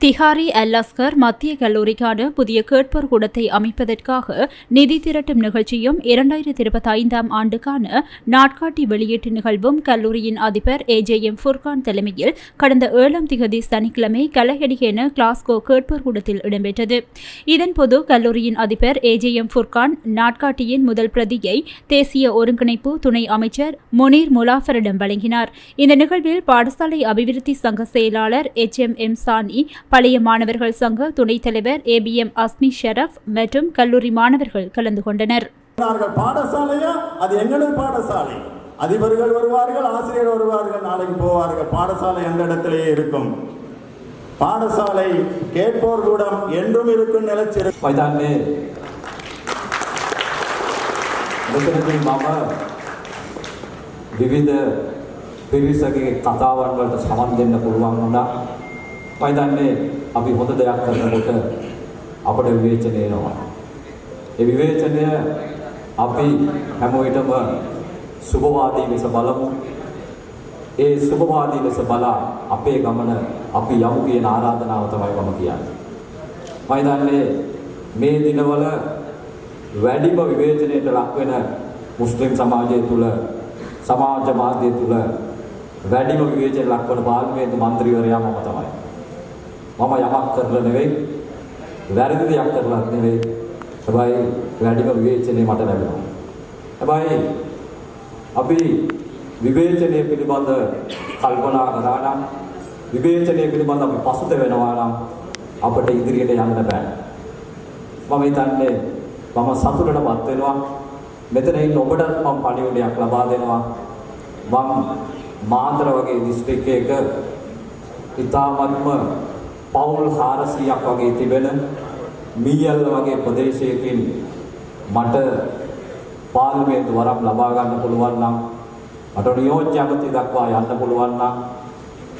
திஹாரி அல்லாஸ்கர் மத்திய கல்லூரிக்கான புதிய கேட்போர் கூடத்தை அமைப்பதற்காக நிதி திரட்டும் நிகழ்ச்சியும் இரண்டாயிரத்தி இருபத்தி ஐந்தாம் ஆண்டுக்கான நாட்காட்டி வெளியீட்டு நிகழ்வும் கல்லூரியின் அதிபர் ஏ ஜே எம் ஃபுர்கான் தலைமையில் கடந்த ஏழாம் திகதி சனிக்கிழமை கலஹெடிகேன கிளாஸ்கோ கேட்போர் கூடத்தில் இடம்பெற்றது. இதன்போது கல்லூரியின் அதிபர் ஏ ஜே எம் ஃபுர்கான் நாட்காட்டியின் முதல் பிரதியை தேசிய ஒருங்கிணைப்பு துணை அமைச்சர் முனீர் முலாஃபரிடம் வழங்கினார். இந்த நிகழ்வில் பாடசாலை அபிவிருத்தி சங்க செயலாளர் எச் எம் எம் சானி பழைய மாணவர்கள் சங்க துணைத் தலைவர் ஏபிஎம் அஸ்மி ஷெரப் மற்றும் கல்லூரி மாணவர்கள் கலந்து கொண்டனர் சொன்னார்கள் பாடசாலையா அது எங்களது பாடசாலை அதிபர்கள் வருவார்கள் ஆசிரியர் வருவார்கள் நாளைக்கு போவார்கள் பாடசாலை எந்த இடத்திலேயே இருக்கும் பாடசாலை கேட்போர் கூடம் என்றும் இருக்கும் நிலைச்சிரு මයිතන්නේ මෙතනදී මම විවිධ පිරිසගේ කතාවන් වලට සමන් දෙන්න පුළුවන් වුණා. මයිතන්නේ අපි හොඳ දෙයක් කරනකොට අපට විවේචනය එනවා. ඒ විවේචනය අපි හැම විටම සුභවාදී ලෙස බලමු. ඒ සුභවාදී ලෙස බලා අපේ ගමන අපි යමු කියන ආරාධනාව තමයි මම කියන්නේ. මම හිතන්නේ මේ දිනවල වැඩිම විවේචනයට ලක්වෙන මුස්ලිම් සමාජය තුළ සමාජ මාධ්‍ය තුළ වැඩිම විවේචනයට ලක්වන පාර්ලිමේන්තු මන්ත්‍රීවරයා මම තමයි. මම යමක් කරලා නෙවෙයි වැරදි දෙයක් කරලත් නෙවෙයි. හැබැයි වැඩිම විවේචනය මට ලැබෙනවා. හැබැයි අපි විවේචනය පිළිබඳ කල්පනා කරා නම් විවේචනය පිළිබඳ අපි පසුතැවෙනවා නම් අපට ඉදිරියට යන්න බෑ. මම හිතන්නේ මම සතුටටපත් වෙනවා. මෙතන ඉන්න ඔබට මම පණිවිඩයක් ලබා දෙනවා. මම මාතර වගේ දිස්ත්‍රික්කයක ඉතාමත්ම පවුල් 400ක් වගේ තිබෙන මීයල්ල වගේ ප්‍රදේශයකින් මට පාර්ලිමේන්තු වරම් ලබා ගන්න පුළුවන් නම් මට නියෝජ්‍ය අගති දක්වා යන්න පුළුවන් නම්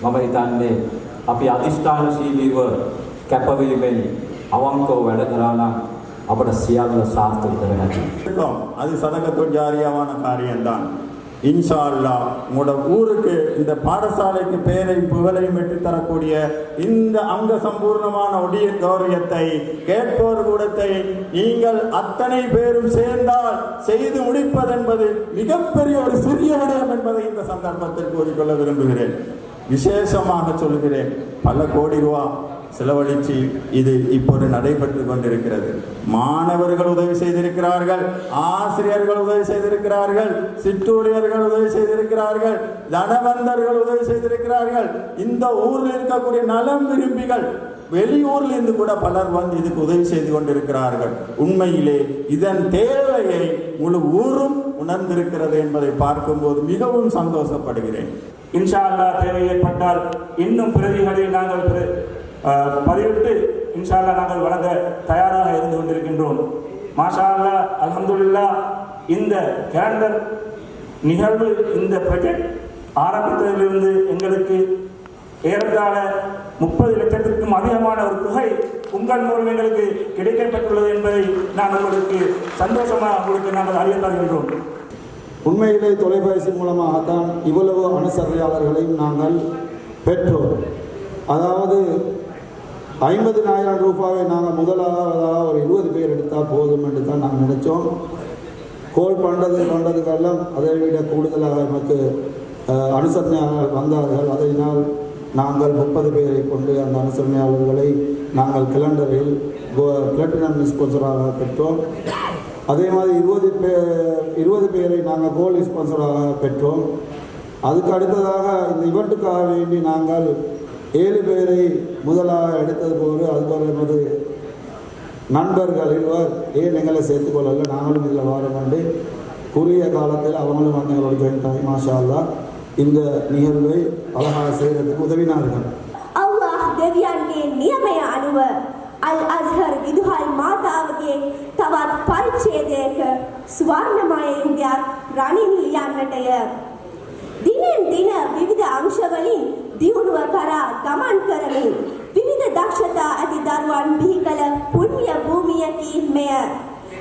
මම හිතන්නේ අපි අදිෂ්ඨානශීලීව කැපවීමෙන් අවංකව වැඩ කරා නම් අපට සියල්ල සාර්ථක කර හැකියි. இருக்கும் அது சதகத்துள் ஜாரியாவான காரியம்தான் இன்ஷா அல்லா உங்களோட ஊருக்கு இந்த பாடசாலைக்கு பெயரையும் புகழையும் பெற்று தரக்கூடிய இந்த அங்க சம்பூர்ணமான ஒடிய கௌரியத்தை கேட்போர் கூடத்தை நீங்கள் அத்தனை பேரும் சேர்ந்தால் செய்து முடிப்பதென்பது மிகப்பெரிய ஒரு சிறிய விடயம் என்பதை இந்த சந்தர்ப்பத்தில் கூறிக்கொள்ள விரும்புகிறேன். விசேஷமாக சொல்கிறேன் பல கோடி ரூபா செலவழித்து இது இப்போது நடைபெற்று கொண்டிருக்கிறது. மாணவர்கள் உதவி செய்திருக்கிறார்கள் ஆசிரியர்கள் உதவி செய்திருக்கிறார்கள் சிற்றூழியர்கள் உதவி செய்திருக்கிறார்கள் தனவந்தர்கள் உதவி செய்திருக்கிறார்கள். இந்த ஊரில் இருக்கக்கூடிய நலம் விரும்பிகள் வெளியூரில் இருந்து கூட பலர் வந்து இதுக்கு உதவி செய்து கொண்டிருக்கிறார்கள். உண்மையிலே இதன் தேவையை முழு ஊரும் உணர்ந்திருக்கிறது என்பதை பார்க்கும்போது மிகவும் சந்தோஷப்படுகிறேன். இன்ஷா அல்லாஹ் தேவை ஏற்பட்டால் இன்னும் பிரதிகளை நாங்கள் பதிவிட்டு இன்ஷா அல்லாஹ் நாங்கள் வழங்க தயாராக இருந்து கொண்டிருக்கின்றோம். மாஷா அல்லாஹ் அல்ஹம்துலில்லாஹ் இந்த கேலண்டர் நிகழ்வு இந்த ப்ராஜெக்ட் ஆரம்பித்ததிலிருந்து எங்களுக்கு ஏறத்தாழ முப்பது லட்சத்திற்கும் அதிகமான ஒரு தொகை உங்கள் மூலம் எங்களுக்கு கிடைக்கப்பட்டுள்ளது என்பதை நான் உங்களுக்கு சந்தோஷமாக உங்களுக்கு நாங்கள் அறிய தருகின்றோம். உண்மையிலே தொலைபேசி மூலமாகத்தான் இவ்வளவு அனுசரணையாளர்களையும் நாங்கள் பெற்றோம். அதாவது ஐம்பதினாயிரம் ரூபாவை நாங்கள் முதலாவதாக ஒரு இருபது பேர் எடுத்தால் போதும் என்று தான் நாங்கள் நினைச்சோம். கோல் பண்ணுறது பண்ணுறதுக்கெல்லாம் அதை விட கூடுதலாக நமக்கு அனுசரணையாளர்கள் வந்தார்கள். அதனால் நாங்கள் முப்பது பேரை கொண்டு அந்த அனுசரணையாளர்களை நாங்கள் கிளண்டரில் பிளாட்டினம் ஸ்பான்சராக பெற்றோம். அதே மாதிரி இருபது பேர் இருபது பேரை நாங்கள் கோல் ஸ்பான்சராக பெற்றோம். அதுக்கு அடுத்ததாக இந்த இவெண்ட்டுக்காக வேண்டி நாங்கள் ஏழு பேரை முதலாக எடுத்தது போது அதுபோல் எமது நண்பர்கள் இருவர் ஏன் எங்களை சேர்த்துக்கொள்ளல நாங்களும் இதில் வாரமண்டு குறுகிய காலத்தில் அவங்களும் வந்து எங்களோட ஜாயின் ஆகி மாஷால்லா இந்த நிகழ்வை அழகாக செய்கிறதுக்கு உதவினார்கள். அல்லாஹ் දෙවියන්ගේ නියමය අනුව අල් අස්හර් විදුහල් මාතාවගේ තවත් පරිච්ඡේදයක ස්වර්ණමය යුගයක් රණින් ලියන්නටය දිනෙන් දින විවිධ අංශවලින් දියුණුව කරා ගමන් කරමින් විවිධ දක්ෂතා ඇති දරුවන් බිහි කළ පුණ්‍ය භූමියකි මෙය.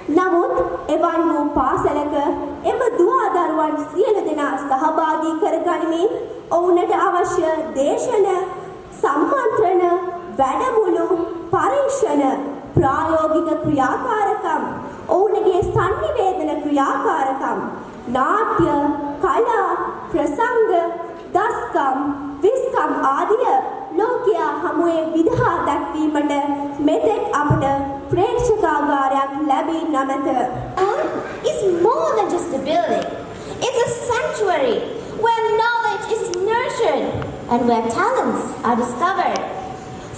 නමුත් එවන් වූ පාසලක එම දුවා දරුවන් සියලු දෙනා සහභාගී කර ගනිමින් ඔවුනට අවශ්‍ය දේශන සම්මන්ත්‍රණ වැඩමුළු පරීක්ෂණ ප්‍රායෝගික ක්‍රියාකාරකම් ඔවුනගේ සංනිවේදන ක්‍රියාකාරකම් නාට්‍ය කලා ප්‍රසංග දස්කම් විස්කම් ආදිය ලෝකයා හමුවේ විදහා දැක්වීමට මෙතෙක් අපට ප්‍රේක්ෂකාගාරයක් ලැබී නැමැත. School is more than just a building. It's a sanctuary where knowledge is nurtured and where talents are discovered.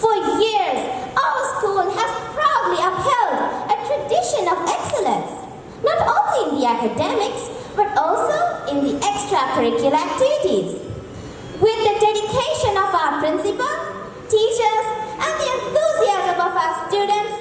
For years, our school has proudly upheld a tradition of excellence, not only in the academics, but also in the extracurricular activities. With the dedication of our principal, teachers, and the enthusiasm of our students,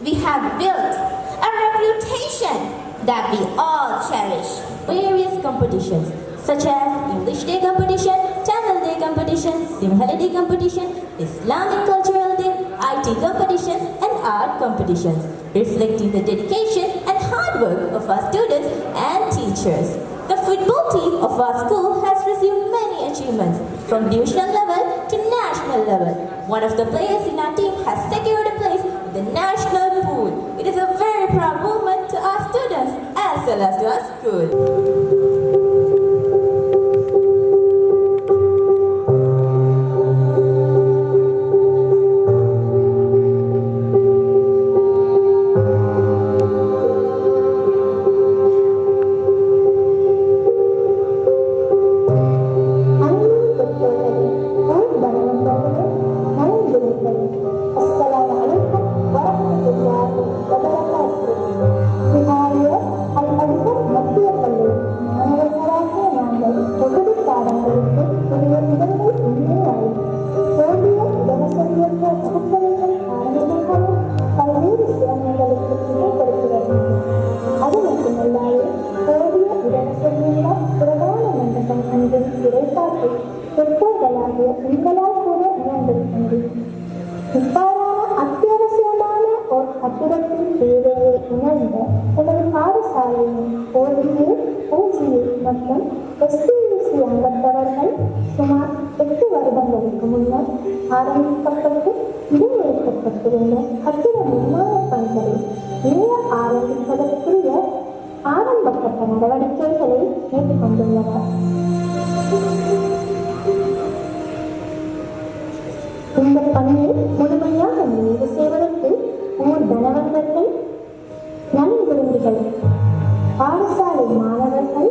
we have built a reputation that we all cherish. various competitions such as English Day competition, Tamil Day competition, Sinhala Day competition, Islamic Cultural Day, IT competitions and art competitions, reflecting the dedication and hard work of our students and teachers. The football team of our school has received many achievements from divisional level to national level. One of the players in our team has secured a place in the national pool. It is a very proud moment to our students as well as to our school. குறைபாட்டை உங்களால் கூட உணர்ந்திருக்கின்றேன் இவ்வாறான அத்தியாவசியமான ஒரு கட்டிடத்தின் தேவையை உணர்ந்த எனது பாடசாலையின் ஓடிஏ ஓஜிஏ மற்றும் எஸ்டிஎஸ்சி அங்கத்தவர்கள் சுமார் எட்டு வருடங்களுக்கு முன்னர் ஆரம்பிக்கப்பட்டு இடைநிறுத்தப்பட்டிருந்த கட்டிட நிர்மாண பணிகளை மீள ஆரம்பிப்பதற்குரிய ஆரம்பக்கட்ட நடவடிக்கைகளை மேற்கொண்டுள்ளனர். பலவந்தர்கள் தனவந்தர்கள் நலன் விரும்பிகள் பாடசாலை மாணவர்கள்